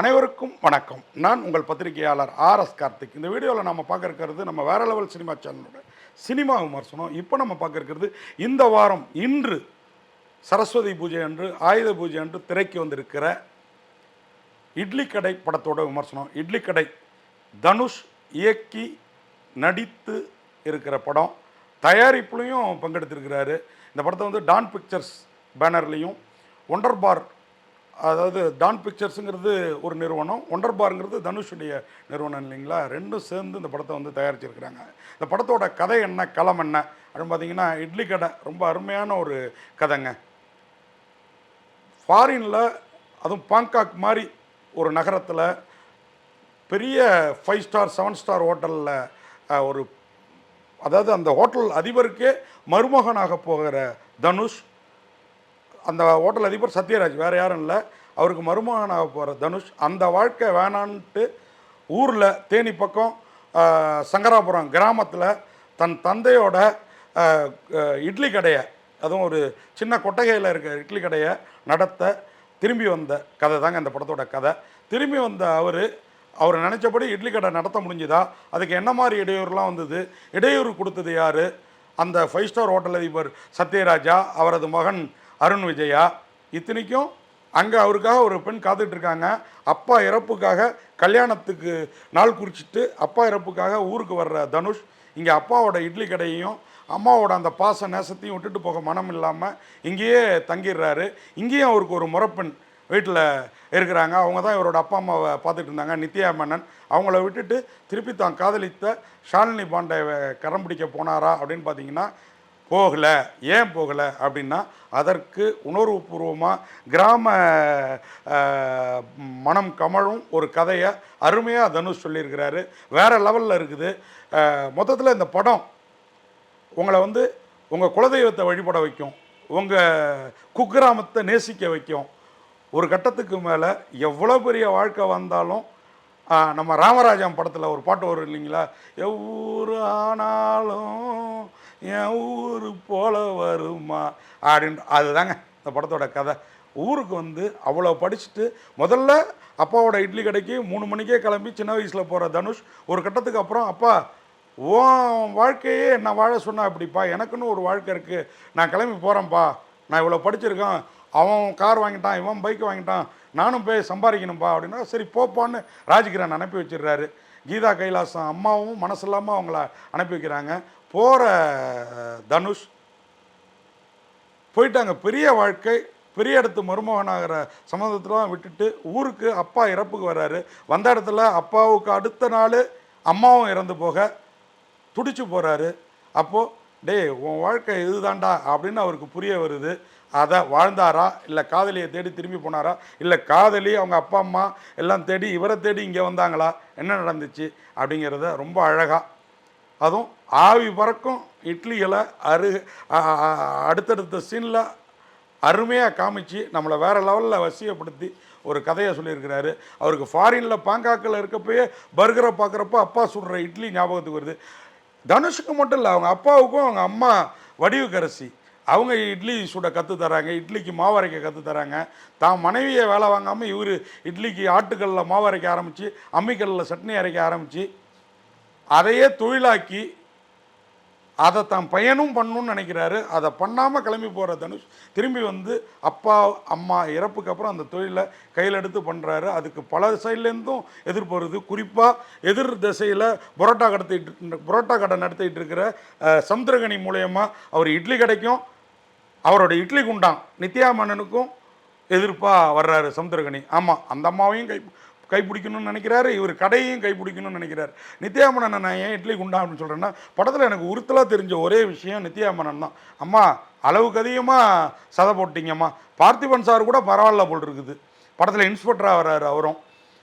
அனைவருக்கும் வணக்கம். நான் உங்கள் பத்திரிகையாளர் ஆர் எஸ் கார்த்திக். இந்த வீடியோவில் நம்ம பார்க்க இருக்கிறது நம்ம வேற லெவல் சினிமா சேனலோட சினிமா விமர்சனம். இப்போ நம்ம பார்க்க இருக்கிறது இந்த வாரம் இன்று சரஸ்வதி பூஜை அன்று ஆயுத பூஜை அன்று திரைக்கு வந்திருக்கிற இட்லி கடை படத்தோட விமர்சனம். இட்லி கடை தனுஷ் இயக்கி நடித்து இருக்கிற படம். தயாரிப்புலையும் பங்கெடுத்திருக்கிறாரு. இந்த படத்தை வந்து டான் பிக்சர்ஸ் பேனர்லேயும் ஒண்டர் பார் அதாவது டான் பிக்சர்ஸுங்கிறது ஒரு நிறுவனம் ஒண்டர் பார்ங்கிறது தனுஷுடைய நிறுவனம் இல்லைங்களா? ரெண்டும் சேர்ந்து இந்த படத்தை வந்து தயாரிச்சிருக்கிறாங்க. இந்த படத்தோட கதை என்ன களம் என்ன? அப்படின்னு பார்த்தீங்கன்னா இட்லி கடை. ரொம்ப அருமையான ஒரு கதைங்க. ஃபாரினில் அதுவும் பாங்காக் மாதிரி ஒரு நகரத்தில் பெரிய ஃபைவ் ஸ்டார் செவன் ஸ்டார் ஹோட்டலில் ஒரு அதாவது அந்த ஹோட்டல் அதிபருக்கே மருமகனாக போகிற தனுஷ் அந்த ஹோட்டல் அதிபர் சத்யராஜ் வேறு யாரும் இல்லை. அவருக்கு மருமகனாக போகிற தனுஷ் அந்த வாழ்க்கை வேணான்ட்டு ஊரில் தேனி பக்கம் சங்கராபுரம் கிராமத்தில் தன் தந்தையோட இட்லி கடையை அதுவும் ஒரு சின்ன கொட்டகையில் இருக்க இட்லி கடையை நடத்த திரும்பி வந்த கதை தாங்க இந்த படத்தோட கதை. திரும்பி வந்த அவர் அவர் நினச்சபடி இட்லி கடை நடத்த முடிஞ்சுதா? அதுக்கு என்ன மாதிரி இடையூறுலாம் வந்தது? இடையூறு கொடுத்தது யார்? அந்த ஃபைவ் ஸ்டார் ஹோட்டல் அதிபர் சத்யராஜா அவரது மகன் அருண் விஜயா இத்தனைக்கும் அங்கே அவருக்காக ஒரு பெண் காத்துட்டு இருக்காங்க அப்பா இறப்புக்காக கல்யாணத்துக்கு நாள் குறிச்சிட்டு அப்பா இறப்புக்காக ஊருக்கு வர்ற தனுஷ் இங்கே அப்பாவோட இட்லி கடையையும் அம்மாவோட அந்த பாச நேசத்தையும் விட்டுட்டு போக மனம் இல்லாமல் இங்கேயே தங்கிடுறாரு. இங்கேயும் அவருக்கு ஒரு முறப்பெண் வீட்டில் இருக்கிறாங்க. அவங்க தான் இவரோட அப்பா அம்மாவை பார்த்துட்டு இருந்தாங்க நித்யா மேனன் அவங்கள விட்டுட்டு திருப்பி தான் காதலித்த ஷாலினி பாண்டே கரம் பிடிக்க போனாரா அப்படின்னு பார்த்தீங்கன்னா போகலை ஏன் போகலை அப்படின்னா அதற்கு உணர்வுபூர்வமாக கிராம மனம் கமழும் ஒரு கதையை அருமையாக தனுஷ் சொல்லியிருக்கிறாரு. வேறு லெவலில் இருக்குது. மொத்தத்தில் இந்த படம் உங்களை வந்து உங்கள் குலதெய்வத்தை வழிபட வைக்கும் உங்கள் குக்கிராமத்தை நேசிக்க வைக்கும். ஒரு கட்டத்துக்கு மேலே எவ்வளோ பெரிய வாழ்க்கை வந்தாலும் நம்ம ராமராஜன் படத்தில் ஒரு பாட்டு வரும் இல்லைங்களா? எவ்வூர் ஆனாலும் என் ஊர் போல வருமா? அப்படின்ற அதுதாங்க இந்த படத்தோட கதை. ஊருக்கு வந்து அவ்வளோ படிச்சுட்டு முதல்ல அப்பாவோட இட்லி கடைக்கு மூணு மணிக்கே கிளம்பி சின்ன வயசில் போகிற தனுஷ் ஒரு கட்டத்துக்கு அப்புறம் அப்பா உன் வாழ்க்கையே நான் வாழ சொன்னா அப்படிப்பா எனக்குன்னு ஒரு வாழ்க்கை இருக்குது நான் கிளம்பி போகிறேன்ப்பா நான் இவ்வளோ படிச்சிருக்கேன். அவன் கார் வாங்கிட்டான் இவன் பைக் வாங்கிட்டான். நானும் போய் சம்பாதிக்கணும்ப்பா அப்படின்னா சரி போப்பான்னு ராஜ்கிரண் அனுப்பி வச்சிடுறாரு. கீதா கைலாசம் அம்மாவும் மனசு இல்லாமல் அவங்கள அனுப்பி வைக்கிறாங்க. போகிற தனுஷ் போயிட்டாங்க. பெரிய வாழ்க்கை பெரிய இடத்து மருமகனாகிற சம்மந்தத்தெலாம் விட்டுட்டு ஊருக்கு அப்பா இறப்புக்கு வர்றாரு வந்த இடத்துல அப்பாவுக்கு அடுத்த நாள் அம்மாவும் இறந்து போக துடிச்சு போகிறாரு அப்போது டேய் உன் வாழ்க்கை இதுதான்டா அப்படின்னு அவருக்கு புரிய வருது. அதை வாழ்ந்தாரா? இல்லை காதலியை தேடி திரும்பி போனாரா? இல்லை காதலி அவங்க அப்பா அம்மா எல்லாம் தேடி இவரை தேடி இங்கே வந்தாங்களா? என்ன நடந்துச்சு? அப்படிங்கிறத ரொம்ப அழகாக அதுவும் ஆவி பறக்கும் இட்லிகளை அரு அடுத்தடுத்த சீனில் அருமையாக காமிச்சு நம்மளை வேறு லெவலில் வசியப்படுத்தி ஒரு கதையை சொல்லியிருக்கிறாரு. அவருக்கு ஃபாரினில் பாங்காக்கில் இருக்கப்பயே பர்கரை பார்க்குறப்ப அப்பா சுடுற இட்லி ஞாபகத்துக்கு வருது. தனுஷுக்கு மட்டும் இல்லை அவங்க அப்பாவுக்கும் அவங்க அம்மா வடிவுக்கரசி. அவங்க இட்லி சுட கற்று தராங்க இட்லிக்கு மாவரைக்க கற்று தராங்க. தான் மனைவியை வேலை வாங்காமல் இவர் இட்லிக்கு ஆட்டுக்கல்லில் மாவு அரைக்க ஆரம்பித்து அம்மிக்கல்லில் சட்னி அரைக்க ஆரம்பித்து அதையே தொழிலாக்கி அதை தான் பையனும் பண்ணணும்னு நினைக்கிறாரு. அதை பண்ணாமல் கிளம்பி போகிற தனுஷ் திரும்பி வந்து அப்பா அம்மா இறப்புக்கு அப்புறம் அந்த தொழிலை கையில் எடுத்து பண்ணுறாரு அதுக்கு பல சைட்லேருந்தும் எதிர்ப்பு வருது. குறிப்பாக எதிர் திசையில் புரோட்டா கடத்திட்டு புரோட்டா கடை நடத்திட்டு இருக்கிற சமுத்திரகனி மூலயமா அவர் இட்லி கடைக்கும் அவரோட இட்லி குண்டான் நித்யா மன்னனுக்கும் எதிர்ப்பாக வர்றாரு சமுத்திரகனி ஆமாம் அந்த அம்மாவையும் கை கைப்பிடிக்கணும்னு நினைக்கிறாரு இவர் கடையையும் கைப்பிடிக்கணும்னு நினைக்கிறார். நித்யாமனன் நான் ஏன் இட்லி குண்டா? அப்படின்னு சொல்கிறேன்னா படத்தில் எனக்கு உறுத்தலாக தெரிஞ்ச ஒரே விஷயம் நித்யாமனன் தான். அம்மா அளவுக்கு அதிகமாக சதை போட்டிங்கம்மா. பார்த்திபன் சார் கூட பரவாயில்ல போல் இருக்குது. படத்தில் இன்ஸ்பெக்டராக வர்றாரு அவரும்.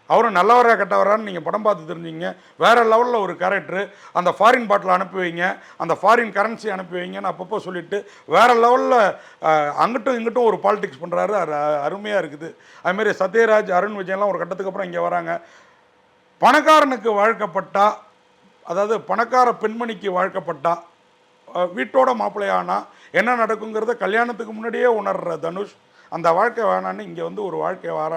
அவரும் நல்லவரா கெட்டவரான்னு நீங்கள் படம் பார்த்து தெரிஞ்சிங்க வேறு லெவலில் ஒரு கேரக்டரு அந்த ஃபாரின் பாட்டில் அனுப்பி வைங்க அந்த ஃபாரின் கரன்சி அனுப்பி வைங்கன்னு அப்பப்போ சொல்லிட்டு வேறு லெவலில் அங்கிட்டும் இங்கிட்டும் ஒரு பாலிடிக்ஸ் பண்ணுறாரு அது அருமையாக இருக்குது. அதுமாரி சத்யராஜ் அருண் விஜயன்லாம் ஒரு கட்டத்துக்கு அப்புறம் இங்கே வராங்க. பணக்காரனுக்கு வாழ்க்கப்பட்டா அதாவது பணக்கார பெண்மணிக்கு வாழ்க்கப்பட்டா வீட்டோட மாப்பிள்ளையானா என்ன நடக்குங்கிறத கல்யாணத்துக்கு முன்னாடியே உணர்ற தனுஷ் அந்த வாழ்க்கை வேணான்னு இங்கே வந்து ஒரு வாழ்க்கையை வர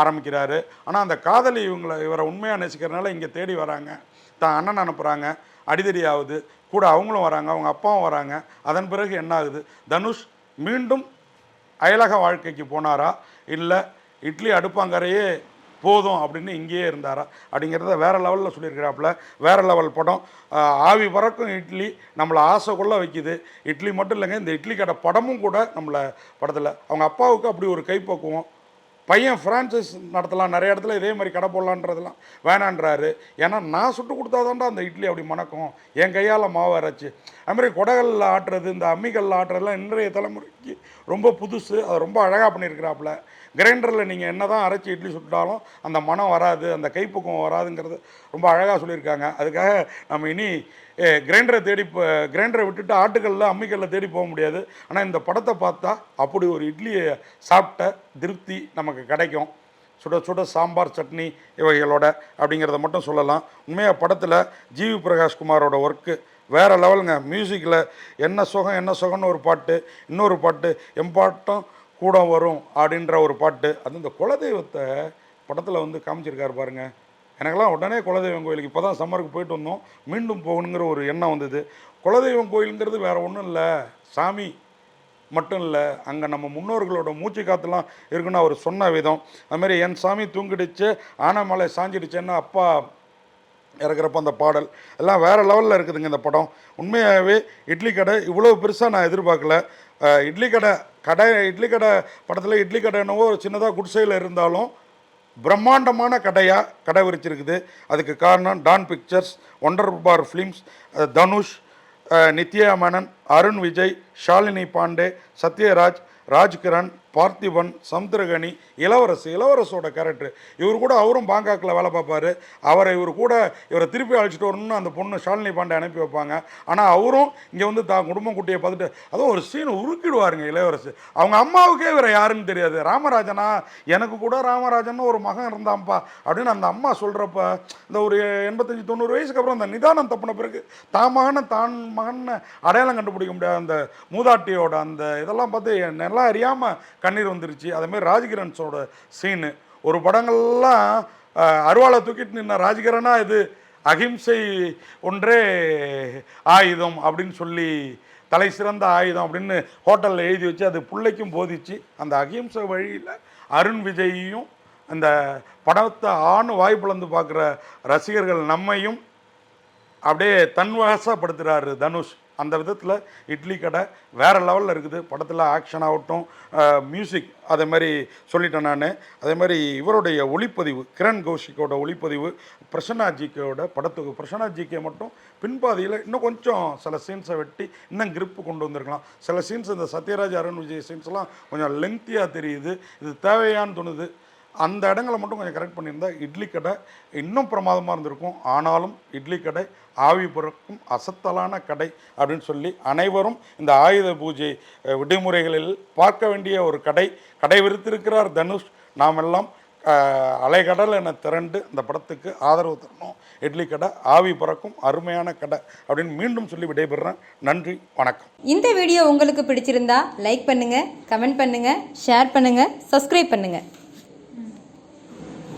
ஆரம்பிக்கிறாரு. ஆனால் அந்த காதலி இவங்களை இவரை உண்மையாக நேசிக்கிறனால இங்கே தேடி வராங்க. தான் அண்ணன் அனுப்புகிறாங்க அடிதடி ஆகுது. கூட அவங்களும் வராங்க அவங்க அப்பாவும் வராங்க. அதன் பிறகு என்ன ஆகுது? தனுஷ் மீண்டும் அயலக வாழ்க்கைக்கு போனாரா? இல்லை இட்லி அடுப்பாங்கரையே போதும் அப்படின்னு இங்கேயே இருந்தாரா? அப்படிங்கிறத வேறு லெவலில் சொல்லியிருக்கிறாப்புல. வேறு லெவல் படம். ஆவி பறக்கும் இட்லி நம்மளை ஆசை கொள்ள வைக்குது. இட்லி மட்டும் இல்லைங்க இந்த இட்லி கடை படமும் கூட நம்மளை படத்தில். அவங்க அப்பாவுக்கு அப்படி ஒரு கைப்பக்குவம். பையன் ஃப்ரான்சைஸ் நடத்தலாம் நிறைய இடத்துல இதே மாதிரி கடை போடலான்றதெல்லாம் வேணான்றாரு. ஏன்னா நான் சுட்டு கொடுத்தாதான்டா அந்த இட்லி அப்படி மணக்கும். என் கையால் மாவு அரைச்சி. அதுமாதிரி குடகளில் ஆட்டுறது இந்த அம்மிகளில் ஆட்டுறதுலாம் இன்றைய தலைமுறை. தலைமுறைக்கு ரொம்ப புதுசு அதை ரொம்ப அழகாக பண்ணியிருக்கிறாப்புல கிரைண்டரில் நீங்கள் என்ன தான் அரைச்சி இட்லி சுட்டாலும் அந்த மனம் வராது அந்த கைப்பக்குவம் வராதுங்கிறது ரொம்ப அழகாக சொல்லியிருக்காங்க. அதுக்காக நம்ம இனி கிரைண்டரை தேடி கிரைண்டரை விட்டுட்டு ஆட்டுக்கல்ல அம்மிக்கல்ல தேடி போக முடியாது. ஆனால் இந்த படத்தை பார்த்தா அப்படி ஒரு இட்லியை சாப்பிட்ட திருப்தி நமக்கு கிடைக்கும். சுட சுட சாம்பார் சட்னி இவைகளோட அப்படிங்கிறத மட்டும் சொல்லலாம். உண்மையாக படத்தில் ஜிவி பிரகாஷ்குமாரோட ஒர்க்கு வேறு லெவலுங்க. மியூசிக்கில் என்ன சுகம் என்ன சுகம்னு ஒரு பாட்டு இன்னொரு பாட்டு எம்பாட்டம் கூட வரும் அப்படின்ற ஒரு பாட்டு. அது இந்த குலதெய்வத்தை படத்தில் வந்து காமிச்சிருக்காரு பாருங்க. எனக்கெல்லாம் உடனே குலதெய்வம் கோயிலுக்கு இப்போ தான் சம்மருக்கு போயிட்டு வந்தோம். மீண்டும் போகணுங்கிற ஒரு எண்ணம் வந்தது. குலதெய்வம் கோயிலுங்கிறது வேறு ஒன்றும் இல்லை. சாமி மட்டும் இல்லை. அங்கே நம்ம முன்னோர்களோட மூச்சு காத்துலாம் இருக்குன்னு அவர் சொன்ன விதம். அதுமாரி என் சாமி தூங்கிடுச்சு ஆனைமலை சாஞ்சிடுச்சேன்னா அப்பா இறக்குறப்ப அந்த பாடல் எல்லாம் வேறு லெவலில் இருக்குதுங்க இந்த படம். உண்மையாகவே இட்லி கடை இவ்வளோ பெருசாக நான் எதிர்பார்க்கல. இட்லி கடை கடை இட்லி கடை படத்தில் இட்லி கடை என்னவோ சின்னதாக குடிசையில் இருந்தாலும் பிரம்மாண்டமான கடையாக கடை விரிச்சிருக்குது. அதுக்கு காரணம் Dawn Pictures Wunderbar Films Dhanush Nithya Menen Arun Vijay Shalini Pandey Sathyaraj Rajkiran Parthiban Samuthirakani Ilavarasu இளவரசோட character இவர் கூட அவரும் பாங்காக்கில் வேலை பார்ப்பாரு. அவரை இவர் கூட இவரை திருப்பி அழைச்சிட்டு வரணும்னு அந்த பொண்ணு ஷாலினி பாண்டே அனுப்பி வைப்பாங்க. ஆனால் அவரும் இங்கே வந்து தான் குடும்பம் குட்டியை பார்த்துட்டு அதுவும் ஒரு சீன் உருக்கிடுவாருங்க இளவரசு. அவங்க அம்மாவுக்கே இவரை யாருன்னு தெரியாது. ராமராஜனா எனக்கு கூட ராமராஜன் ஒரு மகன் இருந்தான்ப்பா அப்படின்னு அந்த அம்மா சொல்கிறப்ப இந்த ஒரு எண்பத்தஞ்சு தொண்ணூறு வயசுக்கு அப்புறம் அந்த நிதானம் தப்புன பிறகு தான் மகனை தான் மகன் அடையாளம் கண்டுபிடிக்க முடியாது அந்த மூதாட்டியோட அந்த இதெல்லாம் பார்த்து நல்லா அறியாமல் கண்ணீர் வந்துருச்சு. அதேமாதிரி ராஜகிரன்ஸோட சீனு ஒரு படங்கள்லாம் அருவாளை தூக்கிட்டு நின்ன ராஜகிரனா இது அகிம்சை ஒன்றே ஆயுதம் அப்படின்னு சொல்லி தலை சிறந்த ஆயுதம் அப்படின்னு ஹோட்டலில் எழுதி வச்சு அது பிள்ளைக்கும் போதிச்சு. அந்த அகிம்சை வழியில் அருண் விஜயையும் அந்த படத்தை ஆண் வாய்ப்புலந்து பார்க்குற ரசிகர்கள் நம்மையும் அப்படியே தன்வசப்படுத்துகிறாரு தனுஷ். அந்த விதத்தில் இட்லி கடை வேறு லெவலில் இருக்குது. படத்தில் ஆக்ஷன் ஆகட்டும் மியூசிக் அதே மாதிரி சொல்லிட்டேன் நான். அதே மாதிரி இவருடைய ஒளிப்பதிவு கிரண் கௌஷிக்கோட ஒளிப்பதிவு பிரசன்னாஜிக்கோட படத்துக்கு பிரசன்னாஜிக்கே மட்டும் பின்பாதியில் இன்னும் கொஞ்சம் சில சீன்ஸை வெட்டி இன்னும் கிரிப்பு கொண்டு வந்திருக்கலாம். சில சீன்ஸ் இந்த சத்யராஜ் அருண் விஜய் சீன்ஸ்லாம் கொஞ்சம் லென்த்தியாக தெரியுது. இது தேவையான்னு தோணுது. அந்த இடங்களை மட்டும் கொஞ்சம் கரெக்ட் பண்ணியிருந்தா இட்லி கடை இன்னும் பிரமாதமாக இருந்திருக்கும். ஆனாலும் இட்லி கடை ஆவி பிறக்கும் அசத்தலான கடை அப்படின்னு சொல்லி அனைவரும் இந்த ஆயுத பூஜை விடுமுறைகளில் பார்க்க வேண்டிய ஒரு கடை. கடை விரித்திருக்கிறார் தனுஷ். நாமெல்லாம் அலைகடல் என திரண்டு இந்த படத்துக்கு ஆதரவு தரணும். இட்லி கடை ஆவி பறக்கும் அருமையான கடை அப்படின்னு மீண்டும் சொல்லி விடைபெறுறேன். நன்றி வணக்கம். இந்த வீடியோ உங்களுக்கு பிடிச்சிருந்தா லைக் பண்ணுங்க கமெண்ட் பண்ணுங்க ஷேர் பண்ணுங்க சப்ஸ்கிரைப் பண்ணுங்க.